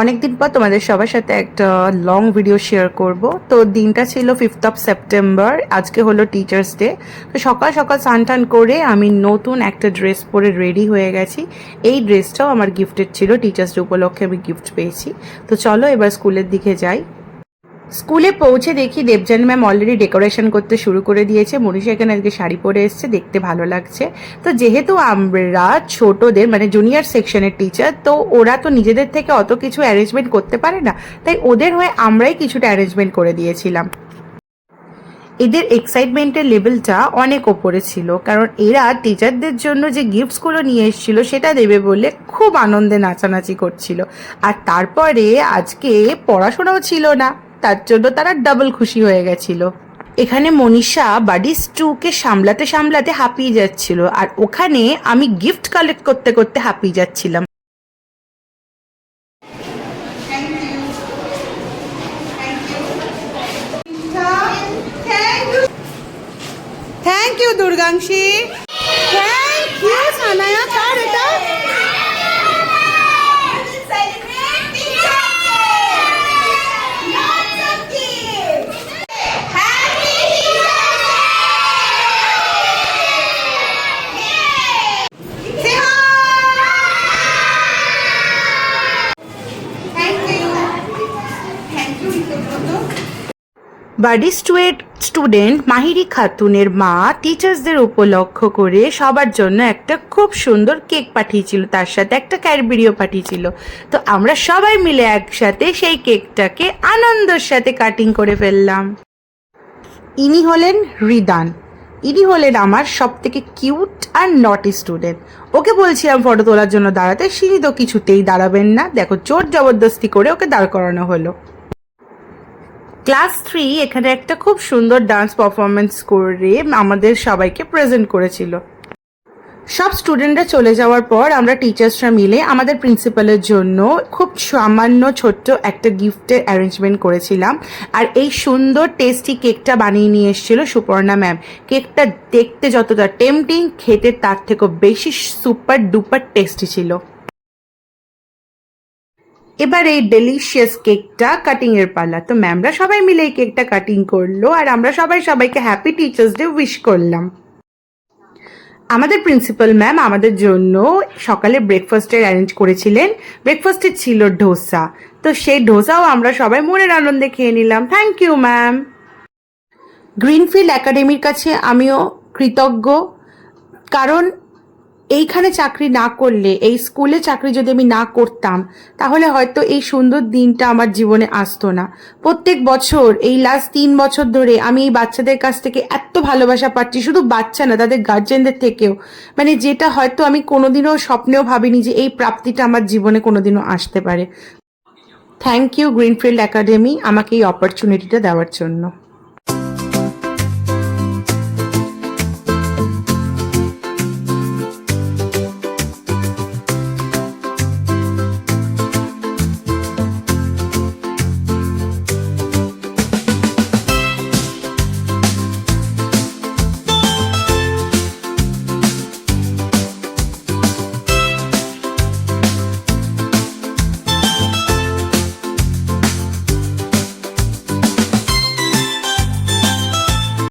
অনেকদিন পর তোমাদের সবার সাথে একটা লং ভিডিও শেয়ার করব। তো দিনটা ছিল ফিফথ অফ সেপ্টেম্বর আজকে হলো টিচার্স ডে তো সকাল সকাল স্নান টান করে আমি নতুন একটা ড্রেস পরে রেডি হয়ে গেছি। এই ড্রেসটাও আমার গিফটেড ছিল টিচার্স ডে উপলক্ষে আমি গিফট পেয়েছি। তো চলো এবার স্কুলের দিকে যাই। স্কুলে পৌঁছে দেখি দেবযানী ম্যাম অলরেডি ডেকোরেশন করতে শুরু করে দিয়েছে। মনীষা এখানে আজকে শাড়ি পরে এসছে, দেখতে ভালো লাগছে। তো যেহেতু আমরা ছোটদের মানে জুনিয়র সেকশনের টিচার তো ওরা তো নিজেদের থেকে অত কিছু অ্যারেঞ্জমেন্ট করতে পারে না। তাই ওদের হয়ে আমরাই কিছুটা অ্যারেঞ্জমেন্ট করে দিয়েছিলাম। এদের এক্সাইটমেন্টের লেভেলটা অনেক ওপরে ছিল, কারণ এরা টিচারদের জন্য যে গিফটসগুলো নিয়ে এসেছিল, সেটা দেবে বলে খুব আনন্দে নাচানাচি করছিল। আর তারপরে আজকে পড়াশোনাও ছিল না। তার জন্য তারা ডাবল খুশি হয়ে গেছিল। এখানে মনীষা বাডি স্টুকে সামলাতে সামলাতে হাঁপিয়ে যাচ্ছিল আর ওখানে আমি গিফট কালেক্ট করতে করতে হাঁপিয়ে যাচ্ছিলাম। Thank you Durgangshi thank you Sanaya buddy স্টুয়েট student মাহিরি খাতুনের মা টিচার্সদের উপলক্ষ করে সবার জন্য একটা খুব সুন্দর কেক পাঠিয়েছিল, তার সাথে একটা ক্যাডবেরিও পাঠিয়েছিল। তো আমরা সবাই মিলে একসাথে সেই কেকটাকে আনন্দের সাথে কাটিং করে ফেললাম। ইনি হলেন রিদান। ইনি হলেন আমার সব থেকে কিউট আর নটি স্টুডেন্ট। ওকে বলছিলাম ফটো তোলার জন্য দাঁড়াতে সিনি তো কিছুতেই দাঁড়াবেন না। দেখো, জোর জবরদস্তি করে ওকে দাঁড় করানো হলো। ক্লাস থ্রি এখানে একটা খুব সুন্দর ডান্স পারফরমেন্স করে আমাদের সবাইকে প্রেজেন্ট করেছিল। সব স্টুডেন্টরা চলে যাওয়ার পর আমরা টিচার্সরা মিলে আমাদের প্রিন্সিপালের জন্য খুব সামান্য ছোট্ট একটা গিফটের অ্যারেঞ্জমেন্ট করেছিলাম। আর এই সুন্দর টেস্টি কেকটা বানিয়ে নিয়ে এসেছিল সুপর্ণা ম্যাম কেকটা দেখতে যতটা টেম্পটিং খেতে তার থেকেও বেশি সুপার ডুপার টেস্টি ছিল। এবার এই ডেলিশিয়াস কেকটা কাটিং এর পালা। তো ম্যামরা সবাই মিলে এই কেকটা কাটিং করল আর আমরা সবাই সবাইকে হ্যাপি টিচার্স ডে উইশ করলাম। আমাদের প্রিন্সিপাল ম্যাম আমাদের জন্য সকালে ব্রেকফাস্টের অ্যারেঞ্জ করেছিলেন। ব্রেকফাস্টে ছিল ডোসা তো সেই ডোসাও আমরা সবাই মনের আনন্দে খেয়ে নিলাম। থ্যাংক ইউ ম্যাম গ্রিনফিল্ড একাডেমির কাছে আমিও কৃতজ্ঞ। কারণ এইখানে চাকরি না করলে, এই স্কুলে চাকরি যদি আমি না করতাম, তাহলে হয়তো এই সুন্দর দিনটা আমার জীবনে আসতো না। প্রত্যেক বছর, এই লাস্ট তিন বছর ধরে আমি এই বাচ্চাদের কাছ থেকে এত ভালোবাসা পাচ্ছি, শুধু বাচ্চা না, তাদের গার্জেনদের থেকেও। মানে যেটা হয়তো আমি কোনোদিনও স্বপ্নেও ভাবিনি যে এই প্রাপ্তিটা আমার জীবনে কোনোদিনও আসতে পারে। থ্যাংক ইউ গ্রিনফিল্ড একাডেমি আমাকে এই অপরচুনিটিটা দেওয়ার জন্য।